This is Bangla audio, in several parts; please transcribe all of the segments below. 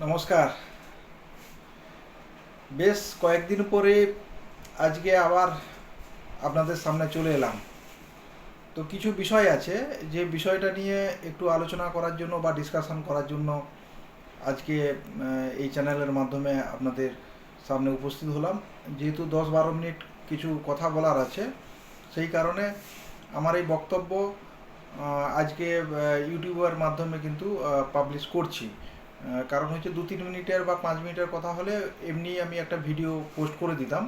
নমস্কার। বেশ কয়েকদিন পরে আজকে আবার আপনাদের সামনে চলে এলাম। তো কিছু বিষয় আছে, যে বিষয়টা নিয়ে একটু আলোচনা করার জন্য বা ডিসকাশন করার জন্য আজকে এই চ্যানেলের মাধ্যমে আপনাদের সামনে উপস্থিত হলাম। যেহেতু দশ বারো মিনিট কিছু কথা বলার আছে, সেই কারণে আমার এই বক্তব্য আজকে ইউটিউবের মাধ্যমে কিন্তু পাবলিশ করছি। কারণ হচ্ছে দু তিন মিনিটের বা পাঁচ মিনিটের কথা হলে এমনি আমি একটা ভিডিও পোস্ট করে দিতাম।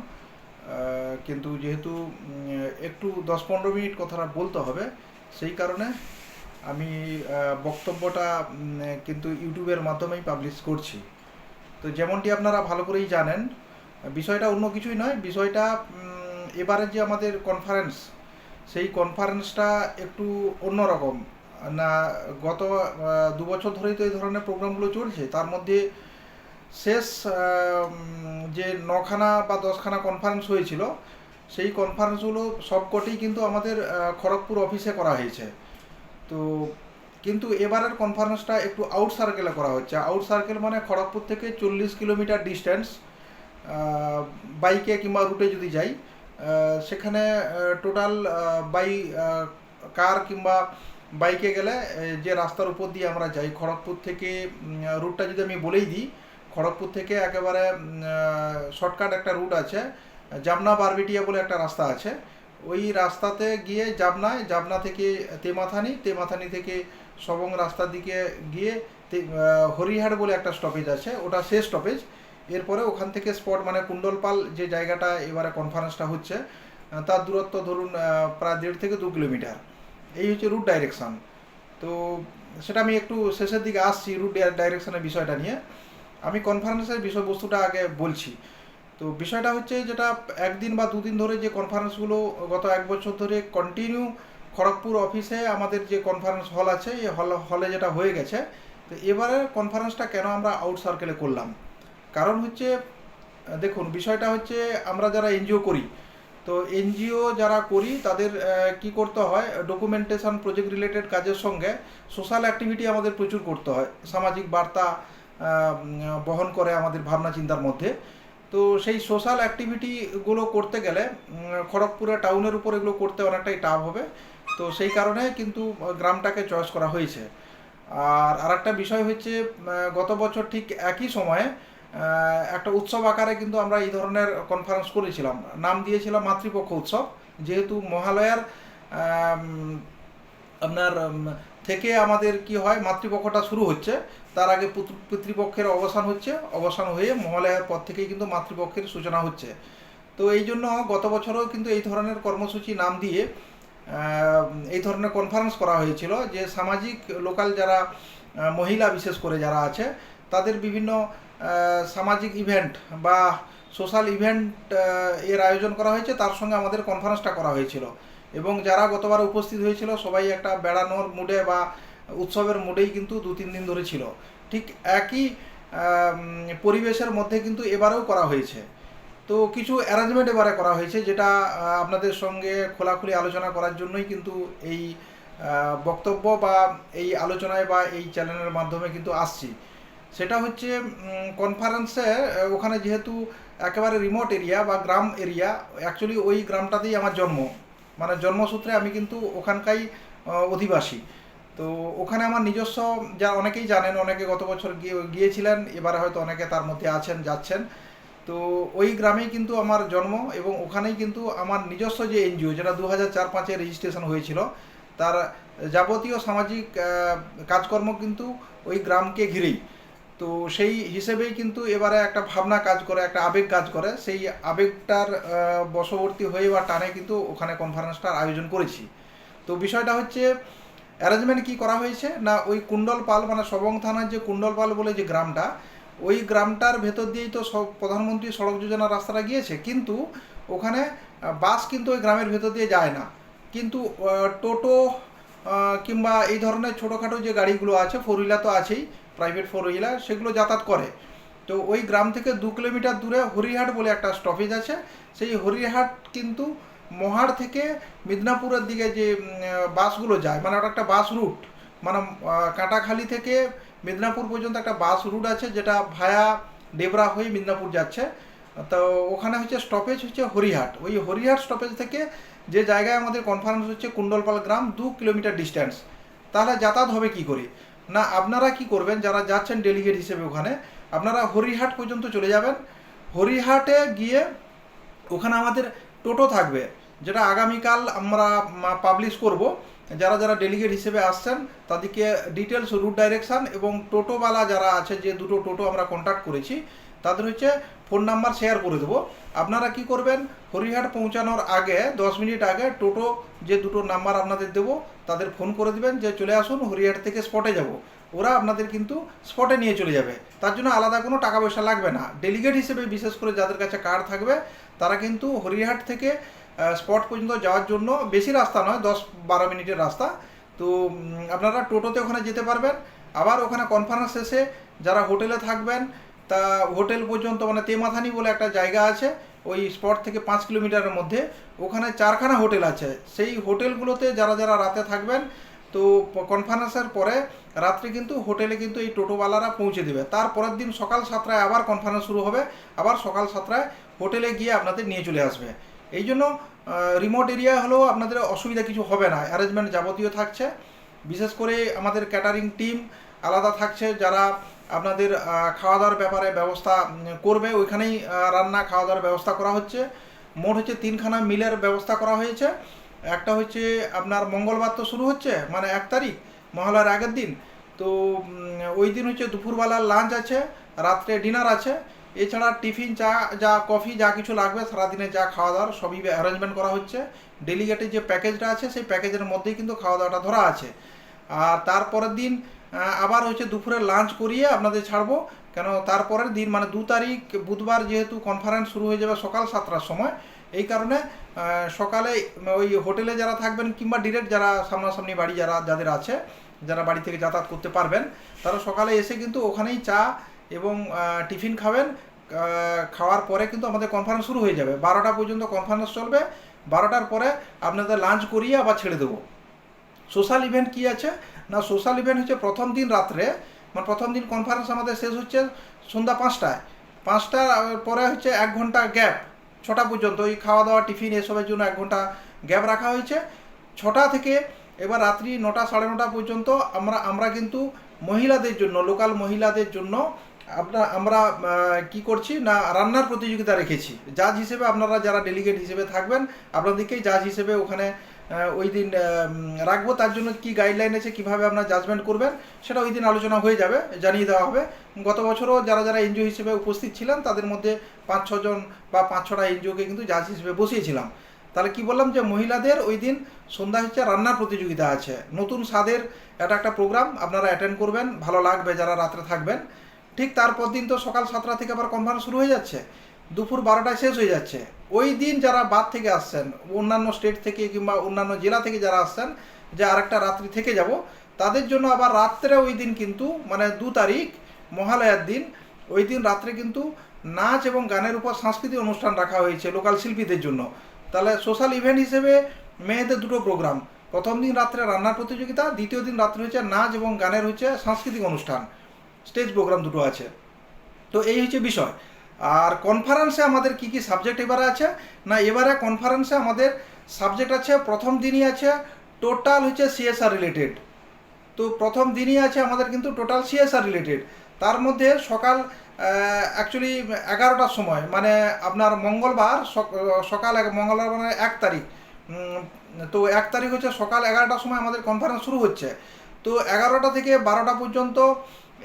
কিন্তু যেহেতু একটু দশ পনেরো মিনিট কথাটা বলতে হবে, সেই কারণে আমি বক্তব্যটা কিন্তু ইউটিউবের মাধ্যমেই পাবলিশ করছি। তো যেমনটি আপনারা ভালো করেই জানেন, বিষয়টা অন্য কিছুই নয়, বিষয়টা এবারে যে আমাদের কনফারেন্স সেই কনফারেন্সটা একটু অন্যরকম। না, গত দু বছর ধরেই তো এই ধরনের প্রোগ্রামগুলো চলছে। তার মধ্যে শেষ যে নখানা বা দশখানা কনফারেন্স হয়েছিল, সেই কনফারেন্সগুলো সবকটি কিন্তু আমাদের খড়গপুর অফিসে করা হয়েছে। তো কিন্তু এবারের কনফারেন্সটা একটু আউট সার্কেলে করা হচ্ছে। আউট সার্কেল মানে খড়গপুর থেকে চল্লিশ কিলোমিটার ডিস্টেন্স বাইকে কিংবা রুটে যদি যাই সেখানে টোটাল বাই কার কিংবা বাইকে গেলে যে রাস্তার উপর দিয়ে আমরা যাই, খড়গপুর থেকে রুটটা যদি আমি বলেই দিই, খড়গপুর থেকে একেবারে শর্টকাট একটা রুট আছে, জামনা বারবিটিয়া বলে একটা রাস্তা আছে। ওই রাস্তাতে গিয়ে জাবনায় জাবনা থেকে তেমাথানি তেমাথানি থেকে সবং রাস্তার দিকে গিয়ে হরিহাট বলে একটা স্টপেজ আছে, ওটা শেষ স্টপেজ এরপরে ওখান থেকে স্পট মানে কুণ্ডলপাল যে জায়গাটা এবারে কনফারেন্সটা হচ্ছে তার দূরত্ব ধরুন প্রায় দেড় থেকে দু কিলোমিটার। এই হচ্ছে রুট ডাইরেকশন তো সেটা আমি একটু শেষের দিকে আসছি রুট ডাইরেকশনের বিষয়টা নিয়ে। আমি কনফারেন্সের বিষয়বস্তুটা আগে বলছি। তো বিষয়টা হচ্ছে যেটা একদিন বা দুদিন ধরে যে কনফারেন্সগুলো গত এক বছর ধরে কন্টিনিউ খড়গপুর অফিসে আমাদের যে কনফারেন্স হল আছে, এই হল হলে যেটা হয়ে গেছে, তো এবারে কনফারেন্সটা কেন আমরা আউট সার্কেলে করলাম? কারণ হচ্ছে, দেখুন, বিষয়টা হচ্ছে আমরা যারা এনজিও করি তো এনজিও যারা করি, তাদের কি করতে হয় ডকুমেন্টেশন প্রজেক্ট রিলেটেড কাজের সঙ্গে সোশ্যাল অ্যাক্টিভিটি আমাদের প্রচুর করতে হয়। সামাজিক বার্তা বহন করে আমাদের ভাবনা চিন্তার মধ্যে। তো সেই সোশ্যাল অ্যাক্টিভিটিগুলো করতে গেলে খড়গপুরে টাউনের উপর এগুলো করতে অনেকটাই টাফ হবে। তো সেই কারণে কিন্তু গ্রামটাকে চয়েস করা হয়েছে। আর আরেকটা বিষয় হচ্ছে গত বছর ঠিক একই সময়ে একটা উৎসব আকারে কিন্তু আমরা এই ধরনের কনফারেন্স করেছিলাম। নাম দিয়েছিলাম মাতৃপক্ষ উৎসব। যেহেতু মহালয়ার আপনার থেকে আমাদের কি হয়, মাতৃপক্ষটা শুরু হচ্ছে, তার আগে পিতৃপক্ষের অবসান হচ্ছে, অবসান হয়ে মহালয়ার পর থেকেই কিন্তু মাতৃপক্ষের সূচনা হচ্ছে। তো এই জন্য গত বছরও কিন্তু এই ধরনের কর্মসূচি নাম দিয়ে এই ধরনের কনফারেন্স করা হয়েছিল যে সামাজিক লোকাল যারা মহিলা বিশেষ করে যারা আছে তাদের বিভিন্ন সামাজিক ইভেন্ট বা সোশ্যাল ইভেন্ট এর আয়োজন করা হয়েছে। তার সঙ্গে আমাদের কনফারেন্সটা করা হয়েছিল। এবং যারা গতবার উপস্থিত হয়েছিল, সবাই একটা বেড়ানোর মুডে বা উৎসবের মুডেই কিন্তু দু তিন দিন ধরে ছিল। ঠিক একই পরিবেশের মধ্যে কিন্তু এবারেও করা হয়েছে। তো কিছু অ্যারেঞ্জমেন্ট এবারে করা হয়েছে, যেটা আপনাদের সঙ্গে খোলাখুলি আলোচনা করার জন্যই কিন্তু এই বক্তব্য বা এই আলোচনায় বা এই চ্যানেলের মাধ্যমে কিন্তু আসছি। সেটা হচ্ছে কনফারেন্সে ওখানে যেহেতু একেবারে রিমোট এরিয়া বা গ্রাম এরিয়া অ্যাকচুয়ালি ওই গ্রামটাতেই আমার জন্ম। মানে জন্মসূত্রে আমি কিন্তু ওখানকাই অধিবাসী। তো ওখানে আমার নিজস্ব, যা অনেকেই জানেন, অনেকে গত বছর গিয়ে- গিয়েছিলেন, এবারে হয়তো অনেকে তার মধ্যে আছেন, যাচ্ছেন। তো ওই গ্রামেই কিন্তু আমার জন্ম এবং ওখানেই কিন্তু আমার নিজস্ব যে এনজিও, যেটা দু হাজার চার পাঁচে রেজিস্ট্রেশন হয়েছিল, তার যাবতীয় সামাজিক কাজকর্ম কিন্তু ওই গ্রামকে ঘিরেই। তো সেই হিসেবেই কিন্তু এবারে একটা ভাবনা কাজ করে, একটা আবেগ কাজ করে। সেই আবেগটার বশবর্তী হয়ে বা টানে কিন্তু ওখানে কনফারেন্সটার আয়োজন করেছি। তো বিষয়টা হচ্ছে অ্যারেঞ্জমেন্ট কি করা হয়েছে না ওই কুণ্ডলপাল মানে সবং থানার যে কুণ্ডলপাল বলে যে গ্রামটা, ওই গ্রামটার ভেতর দিয়েই তো সব প্রধানমন্ত্রী সড়ক যোজনা রাস্তাটা গিয়েছে। কিন্তু ওখানে বাস কিন্তু ওই গ্রামের ভেতর দিয়ে যায় না। কিন্তু টোটো কিংবা এই ধরনের ছোটোখাটো যে গাড়িগুলো আছে ফোর হুইলার তো আছেই প্রাইভেট ফোর হুইলার সেগুলো যাতায়াত করে। তো ওই গ্রাম থেকে দু কিলোমিটার দূরে হরিহাট বলে একটা স্টপেজ আছে। সেই হরিহাট কিন্তু মহাড় থেকে মিদনাপুরের দিকে যে বাসগুলো যায় মানে ওটা একটা বাস রুট মানে কাটাখালি থেকে মেদিনীপুর পর্যন্ত একটা বাস রুট আছে, যেটা ভায়া ডেবরা হয়ে মেদিনীপুর যাচ্ছে। তো ওখানে হচ্ছে স্টপেজ হচ্ছে হরিহাট। ওই হরিহাট স্টপেজ থেকে যে জায়গায় আমাদের কনফারেন্স হচ্ছে কুণ্ডলপাল গ্রাম, দু কিলোমিটার ডিস্ট্যান্স তাহলে যাতায়াত হবে কি করে? না, আপনারা কি করবেন, যারা যাচ্ছেন ডেলিগেট হিসেবে ওখানে, আপনারা হরিহাট পর্যন্ত চলে যাবেন। হরিহাটে গিয়ে ওখানে আমাদের টোটো থাকবে, যেটা আগামীকাল আমরা পাবলিশ করব। যারা যারা ডেলিগেট হিসেবে আসছেন, তাদেরকে ডিটেলস রুট ডাইরেকশান এবং টোটোওয়ালা যারা আছে, যে দুটো টোটো আমরা কন্ট্যাক্ট করেছি তাদের হচ্ছে ফোন নাম্বার শেয়ার করে দেবো। আপনারা কি করবেন, হরিহাট পৌঁছানোর আগে দশ মিনিট আগে টোটো যে দুটো নাম্বার আপনাদের দেবো, তাদের ফোন করে দেবেন যে চলে আসুন হরিহাট থেকে স্পটে যাব। ওরা আপনাদের কিন্তু স্পটে নিয়ে চলে যাবে। তার জন্য আলাদা কোনো টাকা পয়সা লাগবে না। ডেলিগেট হিসেবে বিশেষ করে যাদের কাছে কার্ড থাকবে, তারা কিন্তু হরিহাট থেকে স্পট পর্যন্ত যাওয়ার জন্য বেশি রাস্তা নয়, দশ বারো মিনিটের রাস্তা। তো আপনারা টোটোতে ওখানে যেতে পারবেন। আবার ওখানে কনফারেন্স শেষে যারা হোটেলে থাকবেন তা হোটেল পর্যন্ত মানে তেমাথানি বলে একটা জায়গা আছে, ওই স্পট থেকে পাঁচ কিলোমিটারের মধ্যে। ওখানে চারখানা হোটেল আছে। সেই হোটেলগুলোতে যারা যারা রাতে থাকবেন, তো কনফারেন্সের পরে রাত্রে কিন্তু হোটেলে কিন্তু এই টোটোওয়ালারা পৌঁছে দেবে। তার পরের দিন সকাল সাতটায় আবার কনফারেন্স শুরু হবে। আবার সকাল সাতটায় হোটেলে গিয়ে আপনাদের নিয়ে চলে আসবে। এই জন্য রিমোট এরিয়া হলেও আপনাদের অসুবিধা কিছু হবে না। অ্যারেঞ্জমেন্ট যাবতীয় থাকছে। বিশেষ করে আমাদের ক্যাটারিং টিম আলাদা থাকছে। যারা আপনাদের খাওয়া দাওয়ার ব্যাপারে ব্যবস্থা করবে। ওইখানেই রান্না খাওয়া দাওয়ার ব্যবস্থা করা হচ্ছে। মোট হচ্ছে তিনখানা মিলের ব্যবস্থা করা হয়েছে। একটা হচ্ছে আপনার মঙ্গলবার তো শুরু হচ্ছে মানে এক তারিখ, মহালয়ার আগের দিন। তো ওই দিন হচ্ছে দুপুরবেলার লাঞ্চ আছে, রাত্রে ডিনার আছে। এছাড়া টিফিন, চা, যা কফি যা কিছু লাগবে, সারাদিনে যা খাওয়া দাওয়ার সবই অ্যারেঞ্জমেন্ট করা হচ্ছে। ডেলিগেটের যে প্যাকেজটা আছে, সেই প্যাকেজের মধ্যেই কিন্তু খাওয়া দাওয়াটা ধরা আছে। আর তারপরের দিন আবার হচ্ছে দুপুরে লাঞ্চ করিয়ে আপনাদের ছাড়বো। কেন তারপরের দিন মানে দু তারিখ, বুধবার যেহেতু কনফারেন্স শুরু হয়ে যাবে সকাল সাতটার সময়, এই কারণে সকালে ওই হোটেলে যারা থাকবেন কিংবা ডিরেক্ট যারা সামনাসামনি বাড়ি যারা, যাদের আছে, যারা বাড়ি থেকে যাতায়াত করতে পারবেন, তারা সকালে এসে কিন্তু ওখানেই চা এবং টিফিন খাবেন। খাওয়ার পরে কিন্তু আমাদের কনফারেন্স শুরু হয়ে যাবে। বারোটা পর্যন্ত কনফারেন্স চলবে। বারোটার পরে আপনাদের লাঞ্চ করিয়ে আবার ছেড়ে দেবো। সোশ্যাল ইভেন্ট কি আছে? না সোশ্যাল ইভেন্ট হচ্ছে প্রথম দিন রাত্রে মানে প্রথম দিন কনফারেন্স আমাদের শেষ হচ্ছে সন্ধ্যা পাঁচটায়। পাঁচটার পরে হচ্ছে এক ঘণ্টা গ্যাপ ছটা পর্যন্ত। ওই খাওয়া দাওয়া, টিফিন এসবের জন্য এক ঘণ্টা গ্যাপ রাখা হয়েছে। ছটা থেকে এবার রাত্রি নটা, সাড়ে নটা পর্যন্ত আমরা আমরা কিন্তু মহিলাদের জন্য লোকাল মহিলাদের জন্য আপনার আমরা কি করছি না, রান্নার প্রতিযোগিতা রেখেছি। জাজ হিসেবে আপনারা যারা ডেলিগেট হিসেবে থাকবেন, আপনাদেরকেই জাজ হিসেবে ওখানে ওই দিন রাখব, তার জন্য কি গাইডলাইন আছে, কীভাবে আপনারা জাজমেন্ট করবেন, সেটা ওই দিন আলোচনা হয়ে যাবে, জানিয়ে দেওয়া হবে। গত বছরও যারা যারা এনজিও হিসেবে উপস্থিত ছিলেন, তাদের মধ্যে পাঁচ ছজন বা পাঁচ ছটা এনজিওকে কিন্তু জাজ হিসেবে বসিয়েছিলাম। তাহলে কি বললাম যে, মহিলাদের ওই দিন সন্ধ্যা হচ্ছে রান্নার প্রতিযোগিতা আছে। নতুন স্বাদের এটা একটা প্রোগ্রাম আপনারা অ্যাটেন্ড করবেন, ভালো লাগবে যারা রাত্রে থাকবেন। ঠিক তারপর দিন তো সকাল সাতটা থেকে আবার কনফারেন্স শুরু হয়ে যাচ্ছে। দুপুর বারোটায় শেষ হয়ে যাচ্ছে। ওই দিন যারা বাদ থেকে আসছেন, অন্যান্য স্টেট থেকে কিংবা অন্যান্য জেলা থেকে যারা আসছেন, যে আরেকটা রাত্রি থেকে যাব, তাদের জন্য আবার রাত্রে ওই দিন কিন্তু মানে দু তারিখ, মহালয়ার দিন, ওই দিন রাত্রে কিন্তু নাচ এবং গানের উপর সাংস্কৃতিক অনুষ্ঠান রাখা হয়েছে লোকাল শিল্পীদের জন্য। তাহলে সোশ্যাল ইভেন্ট হিসেবে মেয়েদের দুটো প্রোগ্রাম প্রথম দিন রাত্রে রান্নার প্রতিযোগিতা, দ্বিতীয় দিন রাত্রে হচ্ছে নাচ এবং গানের হচ্ছে সাংস্কৃতিক অনুষ্ঠান। স্টেজ প্রোগ্রাম দুটো আছে। তো এই হচ্ছে বিষয়। আর কনফারেন্সে আমাদের কি কি সাবজেক্ট এবারে আছে? না, এবারে কনফারেন্সে আমাদের সাবজেক্ট আছে, প্রথম দিনই আছে টোটাল হচ্ছে সিএসআর রিলেটেড তো প্রথম দিনই আছে আমাদের কিন্তু টোটাল সিএসআর রিলেটেড তার মধ্যে সকাল অ্যাকচুয়ালি এগারোটার সময় মানে আপনার মঙ্গলবার সক- সকাল মঙ্গলবার মানে এক তারিখ। তো এক তারিখ হচ্ছে সকাল এগারোটার সময় আমাদের কনফারেন্স শুরু হচ্ছে। তো এগারোটা থেকে বারোটা পর্যন্ত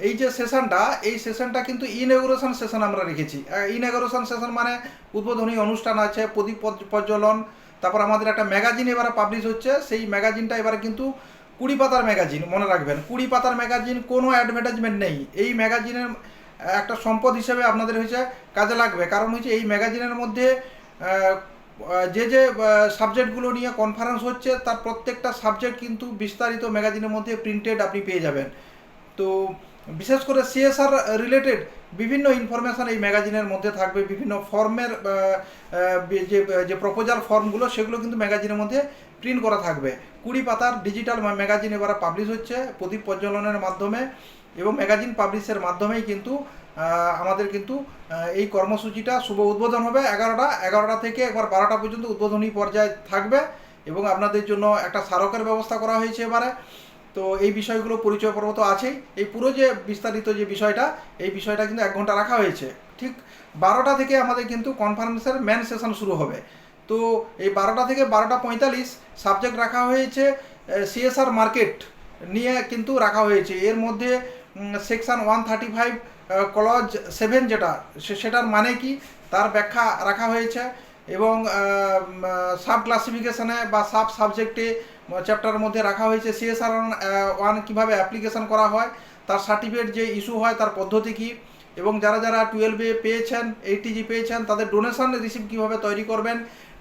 এই যে সেশনটা এই সেশনটা কিন্তু ইনগ্রেশন সেশন আমরা রেখেছি। ইনগ্রেশন সেশন মানে উদ্বোধনী অনুষ্ঠান আছে, প্রদীপ প্রজ্বলন, তারপর আমাদের একটা ম্যাগাজিন এবারে পাবলিশ হচ্ছে, সেই ম্যাগাজিনটা এবারে কিন্তু কুড়ি পাতার ম্যাগাজিন মনে রাখবেন। কুড়ি পাতার ম্যাগাজিন কোনো অ্যাডভার্টাইজমেন্ট নেই। এই ম্যাগাজিনের একটা সম্পদ হিসেবে আপনাদের হয়েছে, কাজে লাগবে। কারণ হচ্ছে এই ম্যাগাজিনের মধ্যে যে যে সাবজেক্টগুলো নিয়ে কনফারেন্স হচ্ছে, তার প্রত্যেকটা সাবজেক্ট কিন্তু বিস্তারিত ম্যাগাজিনের মধ্যে প্রিন্টেড আপনি পেয়ে যাবেন। তো বিশেষ করে সিএসআর রিলেটেড বিভিন্ন ইনফরমেশান এই ম্যাগাজিনের মধ্যে থাকবে, বিভিন্ন ফর্মের যে যে প্রপোজাল ফর্মগুলো সেগুলো কিন্তু ম্যাগাজিনের মধ্যে প্রিন্ট করা থাকবে। কুড়ি পাতার ডিজিটাল ম্যাগাজিন এবারে পাবলিশ হচ্ছে প্রদীপ প্রজ্বলনের মাধ্যমে এবং ম্যাগাজিন পাবলিশের মাধ্যমেই কিন্তু আমাদের কিন্তু এই কর্মসূচিটা শুভ উদ্বোধন হবে। এগারোটা এগারোটা থেকে একবার বারোটা পর্যন্ত উদ্বোধনী পর্যায়ে থাকবে এবং আপনাদের জন্য একটা স্মারকের ব্যবস্থা করা হয়েছে এবারে। তো এই বিষয়গুলো পরিচয় পর্ব তো আছেই। এই পুরো যে বিস্তারিত যে বিষয়টা, এই বিষয়টা কিন্তু এক ঘণ্টা রাখা হয়েছে। ঠিক বারোটা থেকে আমাদের কিন্তু কনফারেন্সের মেন সেশন শুরু হবে। তো এই বারোটা থেকে বারোটা পঁয়তাল্লিশ সাবজেক্ট রাখা হয়েছে সিএসআর মার্কেট নিয়ে কিন্তু রাখা হয়েছে। এর মধ্যে section one thirty five clause seven যেটা সেটার মানে কি? তার ব্যাখ্যা রাখা হয়েছে। এবং সাব ক্লাসিফিকেশানে বা সাব সাবজেক্টে চ্যাপ্টারের মধ্যে রাখা হয়েছে সিএসআর ওয়ান কীভাবে অ্যাপ্লিকেশন করা হয়, তার সার্টিফিকেট যে ইস্যু হয়, তার পদ্ধতি কী, এবং যারা যারা টুয়েলভে পেয়েছেন এইটিজি পেয়েছেন, তাদের ডোনেশন রিসিভ কীভাবে তৈরি করবেন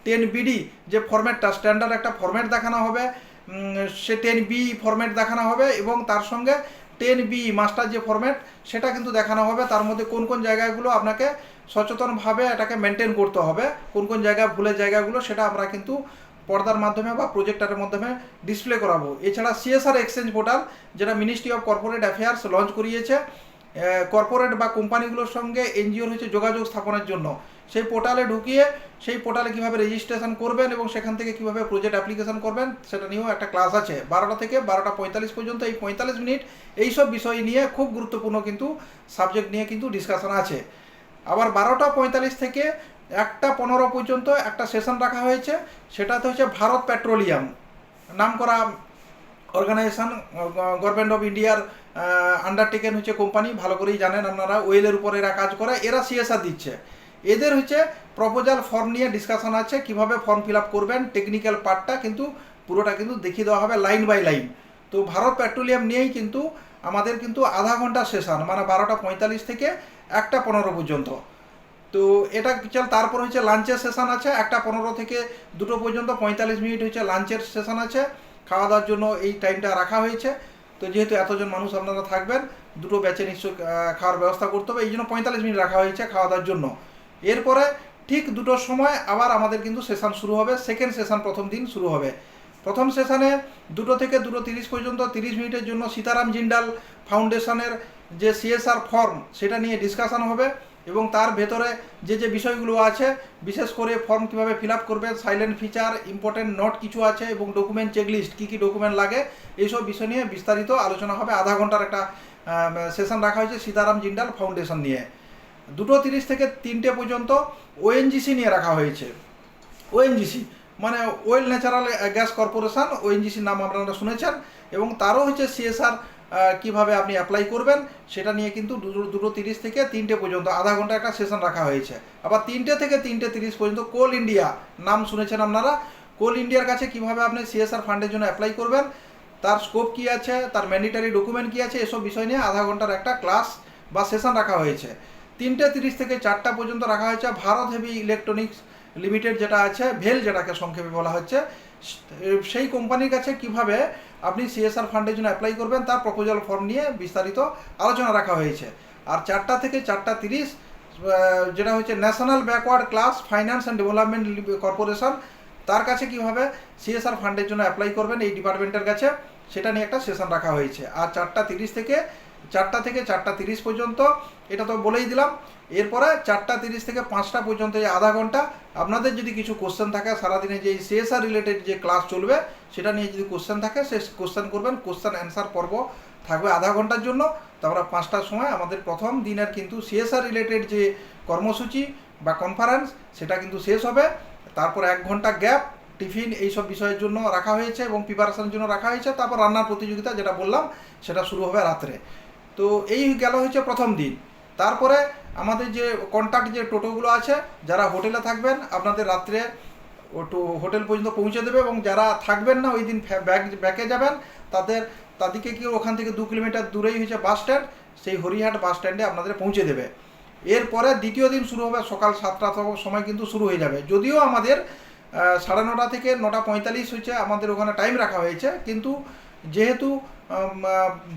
টেন বিডি যে ফরম্যাটটা স্ট্যান্ডার্ড একটা ফরম্যাট দেখানো হবে সে টেন বি ফরম্যাট দেখানো হবে, এবং তার সঙ্গে টেন বি মাস্টার যে ফরম্যাট সেটা কিন্তু দেখানো হবে, তার মধ্যে কোন কোন জায়গাগুলো আপনাকে সচেতনভাবে এটাকে মেনটেন করতে হবে। কোন কোন জায়গায় ভুলের জায়গাগুলো সেটা আমরা কিন্তু পর্দার মাধ্যমে বা প্রজেক্টারের মাধ্যমে ডিসপ্লে করাবো। এছাড়া সিএসআর এক্সচেঞ্জ পোর্টাল যেটা ministry of corporate affairs launch করিয়েছে কর্পোরেট বা কোম্পানিগুলোর সঙ্গে এনজিওর হচ্ছে যোগাযোগ স্থাপনের জন্য। সেই পোর্টালে ঢুকিয়ে সেই পোর্টালে কীভাবে রেজিস্ট্রেশন করবেন এবং সেখান থেকে কীভাবে প্রজেক্ট অ্যাপ্লিকেশন করবেন, সেটা নিয়েও একটা ক্লাস আছে। বারোটা থেকে বারোটা পঁয়তাল্লিশ পর্যন্ত এই পঁয়তাল্লিশ মিনিট এইসব বিষয় নিয়ে খুব গুরুত্বপূর্ণ কিন্তু সাবজেক্ট নিয়ে কিন্তু ডিসকাশন আছে। আবার বারোটা পঁয়তাল্লিশ থেকে একটা পনেরো পর্যন্ত একটা সেশন রাখা হয়েছে। সেটাতে হচ্ছে ভারত পেট্রোলিয়াম নাম করা অর্গানাইজেশন গভর্নমেন্ট অফ ইন্ডিয়ার আন্ডারটেকেন হচ্ছে কোম্পানি। ভালো করেই জানেন আপনারা, ওয়েলের উপর এরা কাজ করে, এরা সিএসআর দিচ্ছে। এদের হচ্ছে প্রপোজাল ফর্ম নিয়ে ডিসকাশন আছে, কীভাবে ফর্ম ফিল আপ করবেন টেকনিক্যাল পার্টটা কিন্তু পুরোটা কিন্তু দেখিয়ে দেওয়া হবে লাইন বাই লাইন তো ভারত পেট্রোলিয়াম নিয়েই কিন্তু আমাদের কিন্তু আধা ঘণ্টা সেশন মানে বারোটা পঁয়তাল্লিশ থেকে একটা পনেরো পর্যন্ত। তো এটা চল তারপর হচ্ছে লাঞ্চের সেশন আছে, একটা পনেরো থেকে দুটো পর্যন্ত, পঁয়তাল্লিশ মিনিট হচ্ছে লাঞ্চের সেশন আছে। খাওয়া দাওয়ার জন্য এই টাইমটা রাখা হয়েছে। তো যেহেতু এতজন মানুষ আপনারা থাকবেন, দুটো ব্যাচে নিশ্চয় খাওয়ার ব্যবস্থা করতে হবে। এই জন্য পঁয়তাল্লিশ মিনিট রাখা হয়েছে খাওয়া দাওয়ার জন্য। এরপরে ঠিক দুটোর সময় আবার আমাদের কিন্তু সেশন শুরু হবে। সেকেন্ড সেশন প্রথম দিন শুরু হবে। প্রথম সেশনে দুটো থেকে দুটো তিরিশ পর্যন্ত তিরিশ মিনিটের জন্য সীতারাম জিন্ডাল ফাউন্ডেশনের যে সিএসআর ফর্ম, সেটা নিয়ে ডিসকাশন হবে এবং তার ভেতরে যে যে বিষয়গুলো আছে, বিশেষ করে ফর্ম কীভাবে ফিল আপ করবেন সাইলেন্ট ফিচার ইম্পর্টেন্ট নোট কিছু আছে এবং ডকুমেন্ট চেকলিস্ট কী কী ডকুমেন্ট লাগে, এইসব বিষয় নিয়ে বিস্তারিত আলোচনা হবে। আধা ঘণ্টার একটা সেশন রাখা হয়েছে সীতারাম জিন্ডাল ফাউন্ডেশন নিয়ে। দুটো তিরিশ থেকে তিনটে পর্যন্ত ওএনজিসি নিয়ে রাখা হয়েছে। ওএনজিসি মানে ওয়েল ন্যাচারাল গ্যাস কর্পোরেশন, ওএনজিসির নাম আপনারা শুনেছেন, এবং তারও হচ্ছে সিএসআর কীভাবে আপনি অ্যাপ্লাই করবেন, সেটা নিয়ে কিন্তু দুটো দুটো তিরিশ থেকে তিনটে পর্যন্ত, আধা ঘণ্টা একটা সেশন রাখা হয়েছে। আবার তিনটে থেকে তিনটে তিরিশ পর্যন্ত কোল ইন্ডিয়া নাম শুনেছেন আপনারা? কোল ইন্ডিয়ার কাছে কীভাবে আপনি সিএসআর ফান্ডের জন্য অ্যাপ্লাই করবেন, তার স্কোপ কী আছে, তার ম্যান্ডেটারি ডকুমেন্ট কী আছে, এসব বিষয় নিয়ে আধা ঘণ্টার একটা ক্লাস বা সেশন রাখা হয়েছে। তিনটে তিরিশ থেকে চারটা পর্যন্ত রাখা হয়েছে, ভারত হেভি ইলেকট্রনিক্স লিমিটেড যেটা আছে ভেল যেটাকে সংক্ষেপে বলা হচ্ছে, সেই কোম্পানির কাছে কীভাবে আপনি সিএসআর ফান্ডের জন্য অ্যাপ্লাই করবেন, তার প্রপোজাল ফর্ম নিয়ে বিস্তারিত আলোচনা রাখা হয়েছে। আর চারটা থেকে চারটা তিরিশ যেটা হচ্ছে national backward class finance and development corporation তার কাছে কীভাবে সিএসআর ফান্ডের জন্য অ্যাপ্লাই করবেন এই ডিপার্টমেন্টের কাছে, সেটা নিয়ে একটা সেশন রাখা হয়েছে। আর চারটা তিরিশ থেকে চারটা থেকে চারটা তিরিশ পর্যন্ত, এটা তো বলেই দিলাম। এরপরে চারটা তিরিশ থেকে পাঁচটা পর্যন্ত এই আধা ঘণ্টা। আপনাদের যদি কিছু কোশ্চেন থাকে, সারাদিনে যে সিএসআর রিলেটেড যে ক্লাস চলবে, সেটা নিয়ে যদি কোশ্চেন থাকে, সে কোশ্চেন করবেন কোশ্চেন অ্যান্সার পর্ব থাকবে আধা ঘণ্টার জন্য। তারপরে পাঁচটার সময় আমাদের প্রথম দিনের কিন্তু সিএসআর রিলেটেড যে কর্মসূচি বা কনফারেন্স সেটা কিন্তু শেষ হবে। তারপর এক ঘণ্টা গ্যাপ টিফিন এইসব বিষয়ের জন্য রাখা হয়েছে এবং প্রিপারেশনের জন্য রাখা হয়েছে। তারপর রান্নার প্রতিযোগিতা যেটা বললাম, সেটা শুরু হবে রাত্রে। তো এই গেল হচ্ছে প্রথম দিন। তারপরে আমাদের যে কন্ট্যাক্ট যে টোটোগুলো আছে, যারা হোটেলে থাকবেন, আপনাদের রাত্রে হোটেল পর্যন্ত পৌঁছে দেবে এবং যারা থাকবেন না, ওই দিন ব্যাক ব্যাকে যাবেন, তাদের, তাদেরকে কি ওখান থেকে দু কিলোমিটার দূরেই হচ্ছে বাস স্ট্যান্ড সেই হরিহাট বাস স্ট্যান্ডে আপনাদের পৌঁছে দেবে। এরপরে দ্বিতীয় দিন শুরু হবে, সকাল সাতটা সময় কিন্তু শুরু হয়ে যাবে। যদিও আমাদের সাড়ে নটা থেকে নটা পঁয়তাল্লিশ হচ্ছে আমাদের ওখানে টাইম রাখা হয়েছে, কিন্তু যেহেতু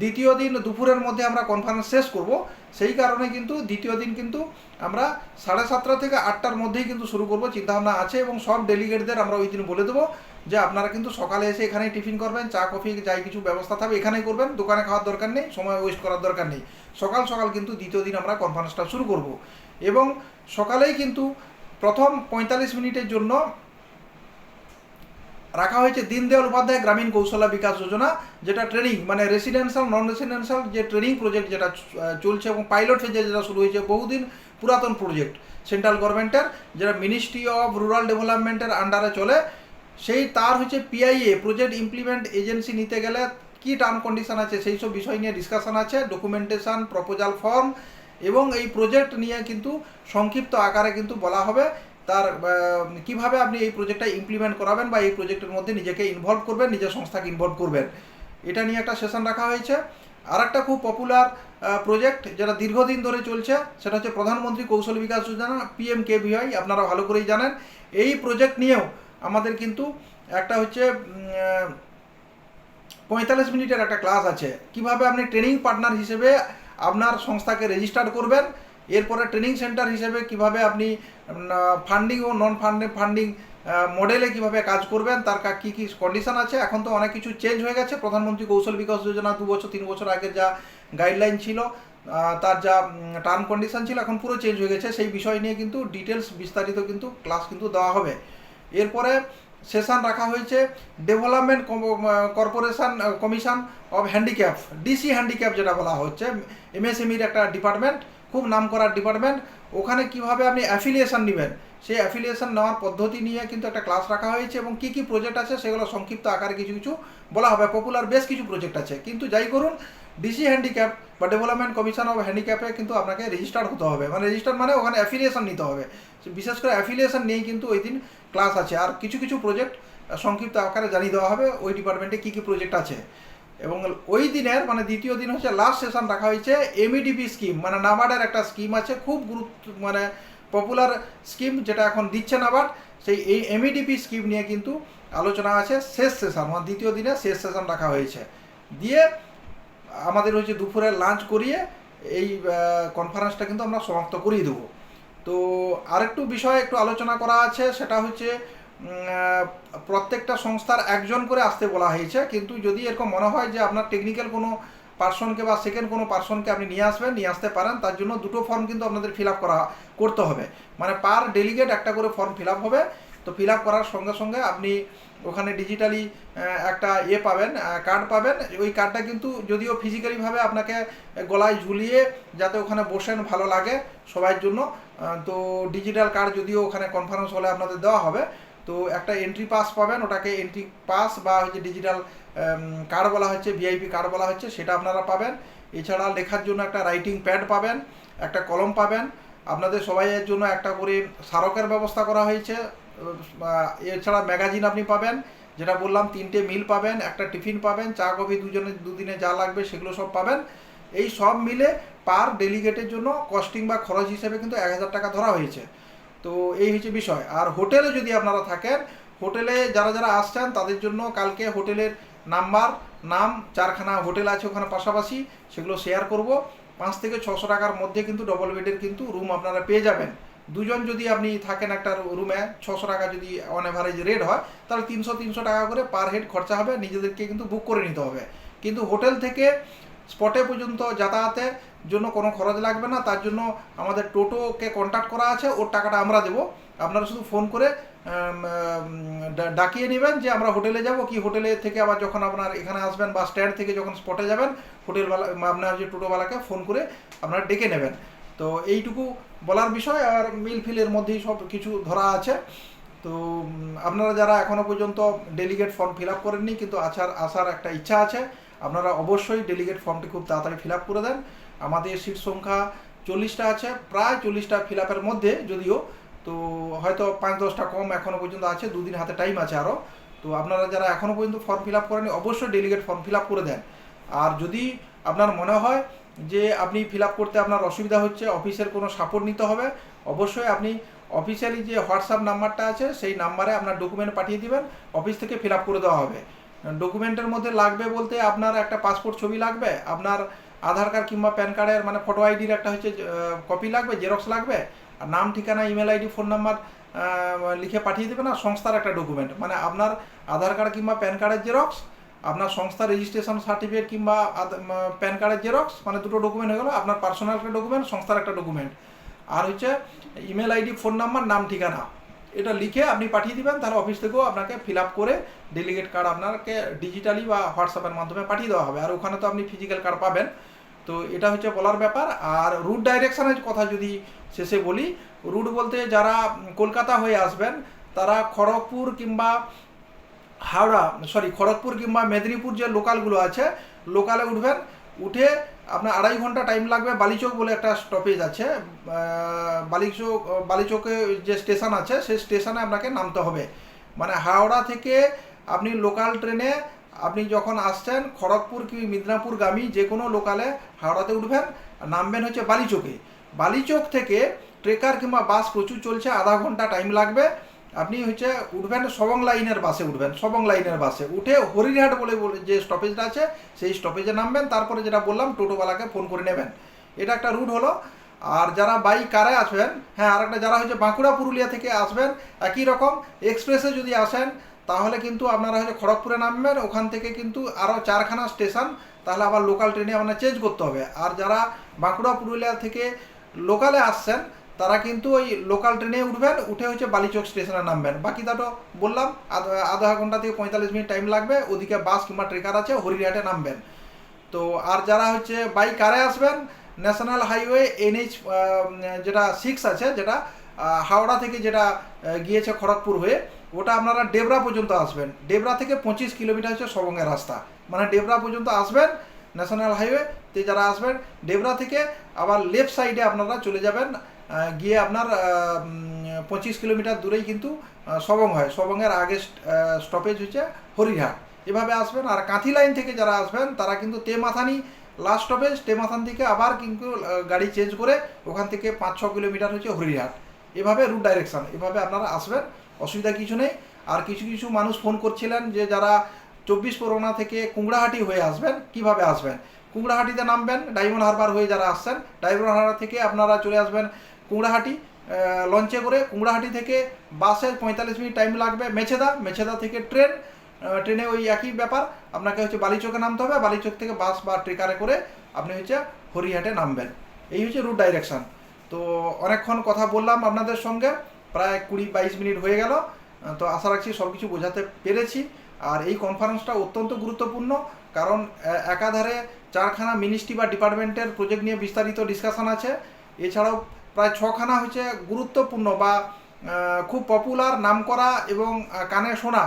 দ্বিতীয় দিন দুপুরের মধ্যে আমরা কনফারেন্স শেষ করব। সেই কারণে কিন্তু দ্বিতীয় দিন কিন্তু আমরা সাড়ে সাতটা থেকে আটটার মধ্যেই কিন্তু শুরু করব, চিন্তাভাবনা আছে এবং সব ডেলিগেটদের আমরা ওই দিন বলে দেবো যে আপনারা কিন্তু সকালে এসে এখানেই টিফিন করবেন, চা, কফি, যাই কিছু ব্যবস্থা থাকবে এখানেই করবেন, দোকানে খাওয়ার দরকার নেই, সময় ওয়েস্ট করার দরকার নেই। সকাল সকাল কিন্তু দ্বিতীয় দিন আমরা কনফারেন্সটা শুরু করব। এবং সকালেই কিন্তু প্রথম পঁয়তাল্লিশ মিনিটের জন্য রাখা হয়েছে দীনদয়াল উপাধ্যায় গ্রামীণ কৌশলা বিকাশ যোজনা, যেটা ট্রেনিং মানে রেসিডেন্সিয়াল নন রেসিডেন্সিয়াল যে ট্রেনিং প্রজেক্ট যেটা চলছে এবং পাইলট ফেজে যেটা শুরু হয়েছে, বহুদিন পুরাতন প্রজেক্ট সেন্ট্রাল গভর্নমেন্টের যেটা মিনিস্ট্রি অফ রুরাল ডেভেলপমেন্টের আন্ডারে চলে। সেই, তার হচ্ছে পিআইএ প্রজেক্ট ইমপ্লিমেন্ট এজেন্সি নিতে গেলে কি টার্ম কন্ডিশন আছে, সেই সব বিষয় নিয়ে ডিসকাশন আছে ডকুমেন্টেশন প্রপোজাল ফর্ম এবং এই প্রজেক্ট নিয়ে কিন্তু সংক্ষিপ্ত আকারে কিন্তু বলা হবে। তার কীভাবে আপনি এই প্রজেক্টটা ইমপ্লিমেন্ট করাবেন বা এই প্রজেক্টের মধ্যে নিজেকে ইনভলভ করবেন, নিজের সংস্থাকে ইনভলভ করবেন? এটা নিয়ে একটা সেশন রাখা হয়েছে। আর একটা খুব পপুলার প্রজেক্ট যেটা দীর্ঘদিন ধরে চলছে, সেটা হচ্ছে প্রধানমন্ত্রী কৌশল বিকাশ যোজনা পি পিএম কেভিআই আপনারা ভালো করেই জানেন। এই প্রজেক্ট নিয়েও আমাদের কিন্তু একটা হচ্ছে পঁয়তাল্লিশ মিনিটের একটা ক্লাস আছে। কীভাবে আপনি ট্রেনিং পার্টনার হিসেবে আপনার সংস্থাকে রেজিস্টার করবেন এরপরে ট্রেনিং সেন্টার হিসেবে কীভাবে আপনি ফান্ডিং ও নন ফান্ডিং ফান্ডিং মডেলে কীভাবে কাজ করবেন, তার কা- কি কন্ডিশন আছে? এখন তো অনেক কিছু চেঞ্জ হয়ে গেছে। প্রধানমন্ত্রী কৌশল বিকাশ যোজনা দু বছর, তিন বছর আগে যা গাইডলাইন ছিল তার যা টার্ম কন্ডিশন ছিল, এখন পুরো চেঞ্জ হয়ে গেছে। সেই বিষয় নিয়ে কিন্তু ডিটেলস বিস্তারিত কিন্তু ক্লাস কিন্তু দেওয়া হবে। এরপরে সেশন রাখা হয়েছে development corporation commission of handicap DC handicap যেটা বলা হচ্ছে এমএসএমইর একটা ডিপার্টমেন্ট খুব নাম করার ডিপার্টমেন্ট ওখানে কীভাবে আপনি অ্যাফিলিয়েশন নেবেন? সেই অ্যাফিলিয়েশন নেওয়ার পদ্ধতি নিয়ে কিন্তু একটা ক্লাস রাখা হয়েছে এবং কী কী প্রজেক্ট আছে সেগুলো সংক্ষিপ্ত আকারে কিছু কিছু বলা হবে। পপুলার বেশ কিছু প্রজেক্ট আছে। কিন্তু যাই করুন ডিসি হ্যান্ডিক্যাপ বা ডেভেলপমেন্ট কমিশন অফ হ্যান্ডিক্যাপে কিন্তু আপনাকে রেজিস্টার হতে হবে। মানে রেজিস্টার মানে ওখানে অ্যাফিলিয়েশন নিতে হবে। বিশেষ করে অ্যাফিলিয়েশন নিয়েই কিন্তু ওই দিন ক্লাস আছে। আর কিছু কিছু প্রজেক্ট সংক্ষিপ্ত আকারে জানিয়ে দেওয়া হবে। ওই ডিপার্টমেন্টে কী কী প্রজেক্ট আছে। এবং ওই দিনের মানে দ্বিতীয় দিন হচ্ছে লাস্ট সেশন রাখা হয়েছে এমইডিপি স্কিম মানে নাবার্ডের একটা স্কিম আছে, খুব গুরুত্ব মানে পপুলার স্কিম যেটা এখন দিচ্ছে নাবার্ড সেই এই এমইডিপি স্কিম নিয়ে কিন্তু আলোচনা আছে, শেষ সেশন মানে দ্বিতীয় দিনে শেষ সেশন রাখা হয়েছে। দিয়ে আমাদের হচ্ছে দুপুরে লাঞ্চ করিয়ে এই কনফারেন্সটা কিন্তু আমরা সমাপ্ত করিয়ে দেবো। তো আরেকটু বিষয় একটু আলোচনা করা আছে, সেটা হচ্ছে প্রত্যেকটা সংস্থার একজন করে আসতে বলা হয়েছে। কিন্তু যদি এরকম মনে হয় যে আপনার টেকনিক্যাল কোনো পার্সনকে বা সেকেন্ড কোনো পার্সনকে আপনি নিয়ে আসবেন, নিয়ে আসতে পারেন, তার জন্য দুটো ফর্ম কিন্তু আপনাদের ফিল আপ করা, করতে হবে। মানে পার ডেলিগেট একটা করে ফর্ম ফিল আপ হবে। তো ফিল আপ করার সঙ্গে সঙ্গে আপনি ওখানে ডিজিটালি একটা ইয়ে পাবেন কার্ড পাবেন। ওই কার্ডটা কিন্তু যদিও ফিজিক্যালিভাবে আপনাকে গলায় ঝুলিয়ে যাতে ওখানে বসেন ভালো লাগে সবার জন্য তো ডিজিটাল কার্ড যদিও ওখানে কনফারেন্স হলে আপনাদের দেওয়া হবে তো একটা এন্ট্রি পাস পাবেন, ওটাকে এন্ট্রি পাস বা হচ্ছে ডিজিটাল কার্ড বলা হচ্ছে ভিআইপি কার্ড বলা হচ্ছে, সেটা আপনারা পাবেন। এছাড়া লেখার জন্য একটা রাইটিং প্যাড পাবেন, একটা কলম পাবেন। আপনাদের সবাইয়ের জন্য একটা করে স্মারকের ব্যবস্থা করা হয়েছে। এছাড়া ম্যাগাজিন আপনি পাবেন, যেটা বললাম, তিনটে মিল পাবেন, একটা টিফিন পাবেন, চা, কফি দুজনে দুদিনে যা লাগবে সেগুলো সব পাবেন। এই সব মিলে পার ডেলিগেটের জন্য কস্টিং বা খরচ হিসেবে কিন্তু এক হাজার টাকা ধরা হয়েছে। তো এই হচ্ছে বিষয়। আর হোটেলে যদি আপনারা থাকেন, হোটেলে যারা যারা আসছেন, তাদের জন্য কালকে হোটেলের নাম্বার, নাম, চারখানা হোটেল আছে ওখানে পাশাপাশি, সেগুলো শেয়ার করব। পাঁচ থেকে ছশো টাকার মধ্যে কিন্তু ডবল বেডের কিন্তু রুম আপনারা পেয়ে যাবেন। দুজন যদি আপনি থাকেন একটা রুমে ছশো টাকা যদি অন অ্যাভারেজ রেট হয়, তাহলে তিনশো তিনশো টাকা করে পার হেড খরচা হবে। নিজেদেরকে কিন্তু বুক করে নিতে হবে। কিন্তু হোটেল থেকে স্পটে পর্যন্ত যাতায়াতের জন্য কোনো খরচ লাগবে না, তার জন্য আমাদের টোটোকে কন্ট্যাক্ট করা আছে, ওর টাকাটা আমরা দেবো। আপনারা শুধু ফোন করে ডাকিয়ে নেবেন যে আমরা হোটেলে যাব, কি হোটেলে থেকে আবার যখন আপনার এখানে আসবেন বা স্ট্যান্ড থেকে যখন স্পটে যাবেন হোটেলওয়ালা আপনার যে টোটোওয়ালাকে ফোন করে আপনারা ডেকে নেবেন। তো এইটুকু বলার বিষয়, আর মিল ফিলের মধ্যেই সব কিছু ধরা আছে। তো আপনারা যারা এখনও পর্যন্ত ডেলিগেট ফর্ম ফিল আপ করেননি, কিন্তু আসার আসার একটা ইচ্ছা আছে আপনারা অবশ্যই ডেলিগেট ফর্মটি খুব তাড়াতাড়ি ফিল আপ করে দেন। আমাদের সিট সংখ্যা চল্লিশটা আছে, প্রায় চল্লিশটা ফিল আপের মধ্যে যদিও। তো হয়তো পাঁচ দশটা কম এখনও পর্যন্ত আছে, দুদিন হাতে টাইম আছে আরও তো আপনারা যারা এখনও পর্যন্ত ফর্ম ফিল আপ করেনি অবশ্যই ডেলিগেট ফর্ম ফিল আপ করে দেন। আর যদি আপনার মনে হয় যে আপনি ফিল আপ করতে আপনার অসুবিধা হচ্ছে, অফিসের কোনো সাপোর্ট নিতে হবে, অবশ্যই আপনি অফিসিয়ালি যে হোয়াটসঅ্যাপ নাম্বারটা আছে, সেই নাম্বারে আপনার ডকুমেন্ট পাঠিয়ে দিবেন অফিস থেকে ফিল আপ করে দেওয়া হবে। ডকুমেন্টের মধ্যে লাগবে বলতে আপনার একটা পাসপোর্ট ছবি লাগবে, আপনার আধার কার্ড কিংবা প্যান কার্ডের মানে ফটো আইডির একটা হচ্ছে কপি লাগবে জেরক্স লাগবে, আর নাম, ঠিকানা ইমেল আইডি ফোন নাম্বার লিখে পাঠিয়ে দেবেন আর সংস্থার একটা ডকুমেন্ট মানে আপনার আধার কার্ড কিংবা প্যান কার্ডের জেরক্স আপনার সংস্থার রেজিস্ট্রেশন সার্টিফিকেট কিংবা প্যান কার্ডের জেরক্স মানে দুটো ডকুমেন্ট হয়ে গেলো, আপনার পার্সোনাল একটা ডকুমেন্ট সংস্থার একটা ডকুমেন্ট আর হচ্ছে ইমেল আইডি ফোন নাম্বার নাম, ঠিকানা। এটা লিখে আপনি পাঠিয়ে দিবেন, তাহলে অফিস থেকেও আপনাকে ফিল আপ করে ডেলিগেট কার্ড আপনাকে ডিজিটালি বা হোয়াটসঅ্যাপের মাধ্যমে পাঠিয়ে দেওয়া হবে। আর ওখানে তো আপনি ফিজিক্যাল কার্ড পাবেন। তো এটা হচ্ছে বলার ব্যাপার। আর রুট ডাইরেকশনের কথা যদি শেষে বলি রুট বলতে যারা কলকাতা হয়ে আসবেন, তারা খড়গপুর কিংবা হাওড়া সরি খড়গপুর কিংবা মেদিনীপুর যে লোকালগুলো আছে লোকালে উঠবেন। উঠে আপনার আড়াই ঘণ্টা টাইম লাগবে বালিচক বলে একটা স্টপেজ আছে। বালিচক, বালিচকে যে স্টেশন আছে, সেই স্টেশনে আপনাকে নামতে হবে। মানে হাওড়া থেকে আপনি লোকাল ট্রেনে আপনি যখন আসছেন, খড়গপুর কি মিদনাপুরগামী, যে কোনো লোকালে হাওড়াতে উঠবেন, নামবেন হচ্ছে বালিচকে। বালিচক থেকে ট্রেকার কিংবা বাস প্রচুর চলছে, আধা ঘণ্টা টাইম লাগবে। আপনি হচ্ছে উঠবেন সবং লাইনের বাসে উঠবেন, সবং লাইনের বাসে। উঠে হরিরহাট বলে যে স্টপেজটা আছে, সেই স্টপেজে নামবেন, তারপরে যেটা বললাম, টোটোওয়ালাকে ফোন করে নেবেন। এটা একটা রুট হলো। আর যারা বাইক কারে আসবেন হ্যাঁ আর একটা যারা হচ্ছে বাঁকুড়া, পুরুলিয়া থেকে আসবেন, একই রকম এক্সপ্রেসে যদি আসেন, তাহলে কিন্তু আপনারা হচ্ছে খড়গপুরে নামবেন, ওখান থেকে কিন্তু আরও চারখানা স্টেশন তাহলে আবার লোকাল ট্রেনে আপনার চেঞ্জ করতে হবে। আর যারা বাঁকুড়া, পুরুলিয়া থেকে লোকালে আসছেন তারা কিন্তু ওই লোকাল ট্রেনে উঠবেন, উঠে হচ্ছে বালিচক স্টেশনে নামবেন। বাকি তো বললাম, আধা ঘণ্টা থেকে পঁয়তাল্লিশ মিনিট টাইম লাগবে, ওদিকে বাস কিংবা ট্রেকার আছে হরিরহাটে নামবেন। তো আর যারা হচ্ছে বাইক কারে আসবেন ন্যাশনাল হাইওয়ে এনএইচ যেটা সিক্স আছে, যেটা হাওড়া থেকে যেটা গিয়েছে খড়গপুর হয়ে, ওটা আপনারা ডেবরা পর্যন্ত আসবেন। ডেবরা থেকে পঁচিশ কিলোমিটার হচ্ছে সবঙ্গের রাস্তা। মানে ডেবরা পর্যন্ত আসবেন ন্যাশনাল হাইওয়ে তে যারা আসবেন, ডেবরা থেকে আবার লেফট সাইডে আপনারা চলে যাবেন গিয়ে আপনার পঁচিশ কিলোমিটার দূরেই কিন্তু সবং হয়। সবংয়ের আগে স্টপেজ হচ্ছে হরিঘাট এভাবে আসবেন আর কাঁথি লাইন থেকে যারা আসবেন, তারা কিন্তু তেমাথানি লাস্ট স্টপেজ তেমাথান থেকে আবার কিন্তু গাড়ি চেঞ্জ করে ওখান থেকে পাঁচ, ছ কিলোমিটার হচ্ছে হরিঘাট এভাবে রুট ডাইরেকশন এভাবে আপনারা আসবেন, অসুবিধা কিছু নেই। আর কিছু কিছু মানুষ ফোন করছিলেন যে যারা চব্বিশ পরগনা থেকে কুমড়াহাটি হয়ে আসবেন, কীভাবে আসবেন? কুমড়াহাটিতে নামবেন, ডায়মন্ড হারবার হয়ে যারা আসছেন, ডায়মন্ড হারবার থেকে আপনারা চলে আসবেন কুংড়াহাটি আহ, লঞ্চে করে কুমড়াহাটি থেকে বাসে পঁয়তাল্লিশ মিনিট টাইম লাগবে মেছেদা। মেছেদা থেকে ট্রেন ট্রেনে ওই একই ব্যাপার। আপনাকে হচ্ছে বালিচকে নামতে হবে। বালিচক থেকে বাস বা ট্রেকারে করে আপনি হচ্ছে হরিহাটে নামবেন। এই হচ্ছে রুট ডাইরেকশন তো অনেকক্ষণ কথা বললাম আপনাদের সঙ্গে। প্রায় কুড়ি বাইশ মিনিট হয়ে গেল। তো আশা রাখছি সব কিছু বোঝাতে পেরেছি। আর এই কনফারেন্সটা অত্যন্ত গুরুত্বপূর্ণ। কারণ একাধারে চারখানা মিনিস্ট্রি বা ডিপার্টমেন্টের প্রজেক্ট নিয়ে বিস্তারিত ডিসকাশন আছে। এছাড়াও প্রায় ছখানা হচ্ছে গুরুত্বপূর্ণ বা খুব পপুলার নাম করা এবং কানে শোনা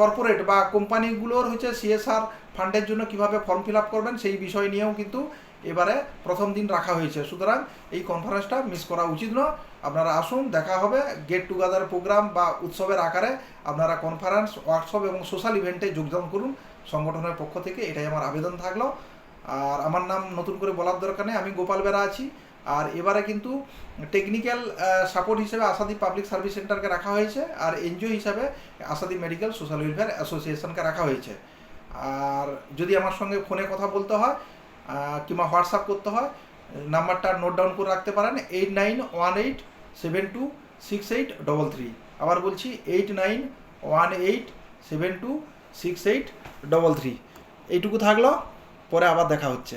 কর্পোরেট বা কোম্পানিগুলোর হচ্ছে সিএসআর ফান্ডের জন্য কীভাবে ফর্ম ফিল আপ করবেন সেই বিষয় নিয়েও কিন্তু এবারে প্রথম দিন রাখা হয়েছে। সুতরাং এই কনফারেন্সটা মিস করা উচিত নয়। আপনারা আসুন, দেখা হবে গেট টুগেদার প্রোগ্রাম বা উৎসবের আকারে আপনারা কনফারেন্স ওয়ার্কশপ এবং সোশ্যাল ইভেন্টে যোগদান করুন। সংগঠনের পক্ষ থেকে এটাই আমার আবেদন থাকল। আর আমার নাম নতুন করে বলার দরকার নেই। আমি গোপাল বেরা আছি। আর এবারে কিন্তু টেকনিক্যাল সাপোর্ট হিসেবে আসাদি পাবলিক সার্ভিস সেন্টারকে রাখা হয়েছে আর এনজিও হিসাবে আসাদি মেডিকেল সোশ্যাল ওয়েলফেয়ার অ্যাসোসিয়েশনকে রাখা হয়েছে। আর যদি আমার সঙ্গে ফোনে কথা বলতে হয় কিংবা হোয়াটসঅ্যাপ করতে হয়, নাম্বারটা নোট ডাউন করে রাখতে পারেন eight nine one eight seven two six eight double three আবার বলছি eight nine one eight seven two six eight double three এইটুকু থাকল, পরে আবার দেখা হচ্ছে।